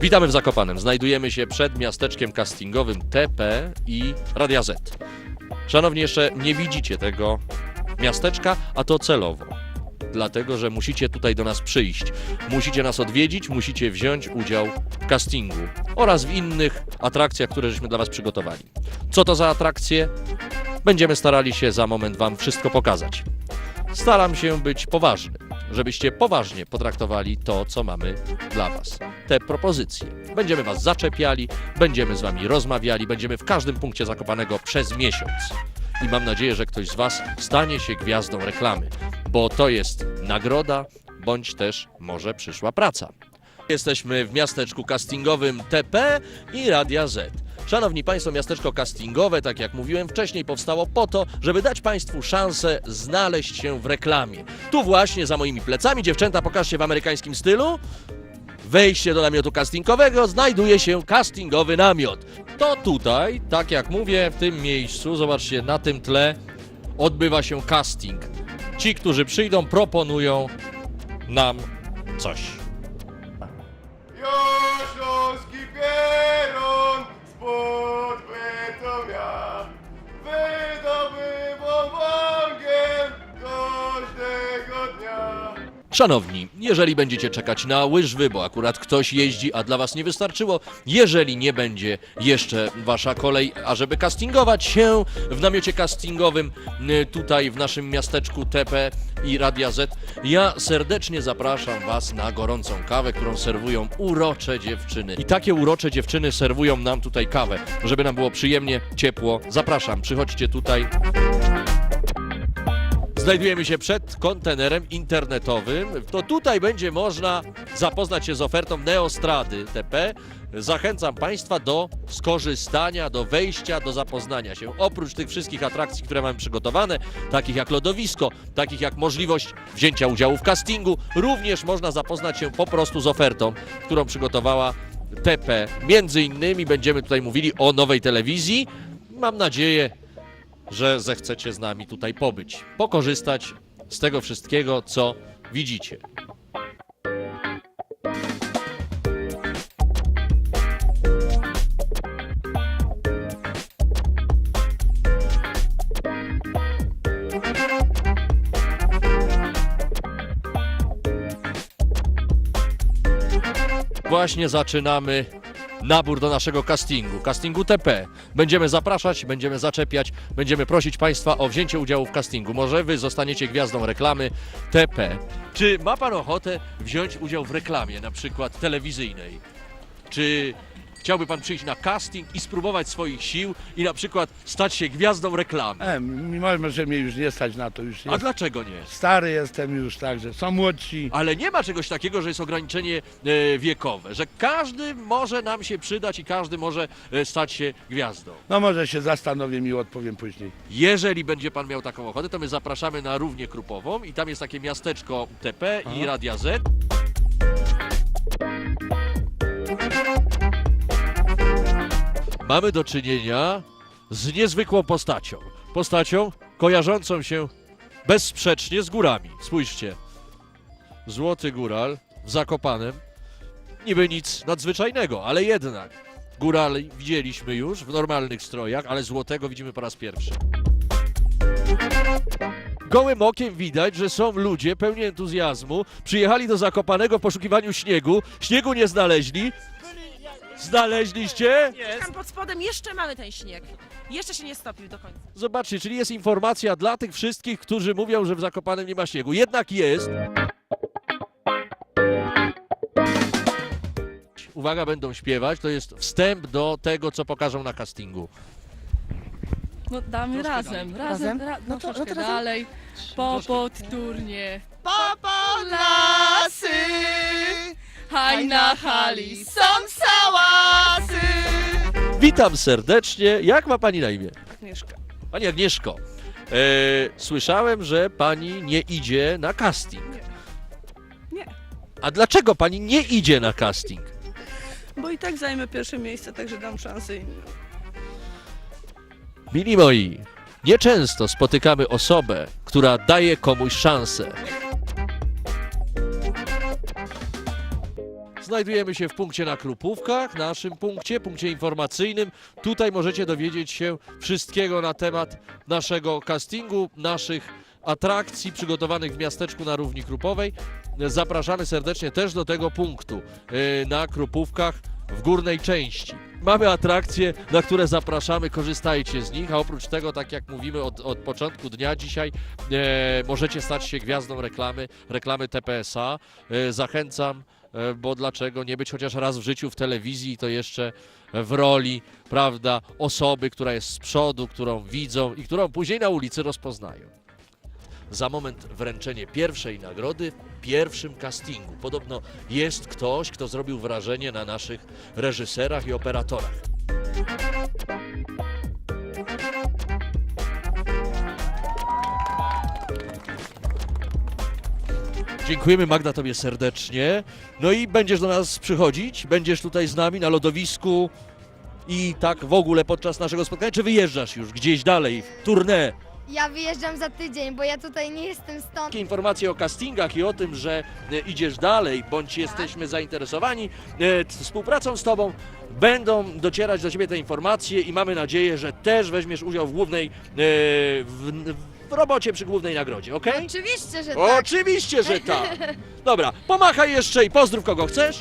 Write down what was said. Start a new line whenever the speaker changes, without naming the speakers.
Witamy w Zakopanem. Znajdujemy się przed miasteczkiem castingowym TP i Radia Z. Szanowni, jeszcze nie widzicie tego miasteczka, a to celowo. Dlatego, że musicie tutaj do nas przyjść. Musicie nas odwiedzić, musicie wziąć udział w castingu oraz w innych atrakcjach, które żeśmy dla Was przygotowali. Co to za atrakcje? Będziemy starali się za moment Wam wszystko pokazać. Staram się być poważny, żebyście poważnie potraktowali to, co mamy dla Was. Te propozycje. Będziemy Was zaczepiali, będziemy z Wami rozmawiali, będziemy w każdym punkcie Zakopanego przez miesiąc. I mam nadzieję, że ktoś z Was stanie się gwiazdą reklamy, bo to jest nagroda, bądź też może przyszła praca. Jesteśmy w miasteczku castingowym TP i Radia Z. Szanowni Państwo, miasteczko castingowe, tak jak mówiłem wcześniej, powstało po to, żeby dać Państwu szansę znaleźć się w reklamie. Tu właśnie za moimi plecami, dziewczęta, pokażcie w amerykańskim stylu. Wejście do namiotu castingowego znajduje się castingowy namiot. To tutaj, tak jak mówię, w tym miejscu, zobaczcie, na tym tle odbywa się casting. Ci, którzy przyjdą, proponują nam coś. Szanowni, jeżeli będziecie czekać na łyżwy, bo akurat ktoś jeździ, a dla was nie wystarczyło, jeżeli nie będzie jeszcze wasza kolej, ażeby castingować się w namiocie castingowym y, tutaj w naszym miasteczku TP i Radia Z, ja serdecznie zapraszam was na gorącą kawę, którą serwują urocze dziewczyny. I takie urocze dziewczyny serwują nam tutaj kawę, żeby nam było przyjemnie, ciepło. Zapraszam, przychodźcie tutaj. Znajdujemy się przed kontenerem internetowym. To tutaj będzie można zapoznać się z ofertą Neostrady TP. Zachęcam Państwa do skorzystania, do wejścia, do zapoznania się. Oprócz tych wszystkich atrakcji, które mamy przygotowane, takich jak lodowisko, takich jak możliwość wzięcia udziału w castingu, również można zapoznać się po prostu z ofertą, którą przygotowała TP. Między innymi będziemy tutaj mówili o nowej telewizji. Mam nadzieję, że zechcecie z nami tutaj pobyć, pokorzystać z tego wszystkiego, co widzicie. Właśnie zaczynamy nabór do naszego castingu, castingu TP. Będziemy zapraszać, będziemy zaczepiać, będziemy prosić Państwa o wzięcie udziału w castingu. Może Wy zostaniecie gwiazdą reklamy TP. Czy ma Pan ochotę wziąć udział w reklamie, na przykład telewizyjnej? Czy chciałby Pan przyjść na casting i spróbować swoich sił i na przykład stać się gwiazdą reklamy?
E, mimo, że mnie już nie stać na to, już
A
jest.
dlaczego nie?
Stary jestem już, także są młodsi.
Ale nie ma czegoś takiego, że jest ograniczenie e, wiekowe, że każdy może nam się przydać i każdy może e, stać się gwiazdą.
No może się zastanowię i odpowiem później.
Jeżeli będzie pan miał taką ochotę, to my zapraszamy na równię krupową i tam jest takie miasteczko TP i. Radia Z. Mamy do czynienia z niezwykłą postacią. Postacią kojarzącą się bezsprzecznie z górami. Spójrzcie. Złoty góral w Zakopanem. Niby nic nadzwyczajnego, ale jednak. Górali widzieliśmy już w normalnych strojach, ale złotego widzimy po raz pierwszy. Gołym okiem widać, że są ludzie pełni entuzjazmu. Przyjechali do Zakopanego w poszukiwaniu śniegu. Śniegu nie znaleźli. Znaleźliście?
Tam pod spodem jeszcze mamy ten śnieg. Jeszcze się nie stopił do końca.
Zobaczcie, czyli jest informacja dla tych wszystkich, którzy mówią, że w Zakopanem nie ma śniegu. Jednak jest. Uwaga, będą śpiewać. To jest wstęp do tego, co pokażą na castingu.
No damy
Troszkę
razem,
dalej.
razem, ra, no,
to- no
troszkę
to razem.
dalej. Popot turnie, haj na hali,
są sałasy.
Witam serdecznie. Jak ma pani na imię?
Agnieszka.
Pani Agnieszko, e, słyszałem, że pani nie idzie na casting.
Nie.
A dlaczego pani nie idzie na casting?
Bo i tak zajmę pierwsze miejsce, także dam szansę innym.
Mili moi, nieczęsto spotykamy osobę, która daje komuś szansę. Znajdujemy się w punkcie na Krupówkach, naszym punkcie, punkcie informacyjnym. Tutaj możecie dowiedzieć się wszystkiego na temat naszego castingu, naszych atrakcji przygotowanych w miasteczku na Równi Krupowej. Zapraszamy serdecznie też do tego punktu yy, na Krupówkach w górnej części. Mamy atrakcje, na które zapraszamy, korzystajcie z nich, a oprócz tego, tak jak mówimy od, od początku dnia dzisiaj, e, możecie stać się gwiazdą reklamy, reklamy TPSA. E, zachęcam, e, bo dlaczego nie być chociaż raz w życiu w telewizji, to jeszcze w roli, prawda, osoby, która jest z przodu, którą widzą i którą później na ulicy rozpoznają. Za moment wręczenie pierwszej nagrody w pierwszym castingu. Podobno jest ktoś, kto zrobił wrażenie na naszych reżyserach i operatorach. Dziękujemy Magda Tobie serdecznie. No i będziesz do nas przychodzić, będziesz tutaj z nami na lodowisku i tak w ogóle podczas naszego spotkania, czy wyjeżdżasz już gdzieś dalej w tournée?
Ja wyjeżdżam za tydzień, bo ja tutaj nie jestem stąd.
Takie informacje o castingach i o tym, że e, idziesz dalej, bądź jesteśmy zainteresowani e, t- współpracą z Tobą, będą docierać do Ciebie te informacje i mamy nadzieję, że też weźmiesz udział w głównej, e, w, w robocie przy głównej nagrodzie, ok?
Oczywiście, że tak.
Oczywiście, że tak. Dobra, pomachaj jeszcze i pozdrów kogo chcesz.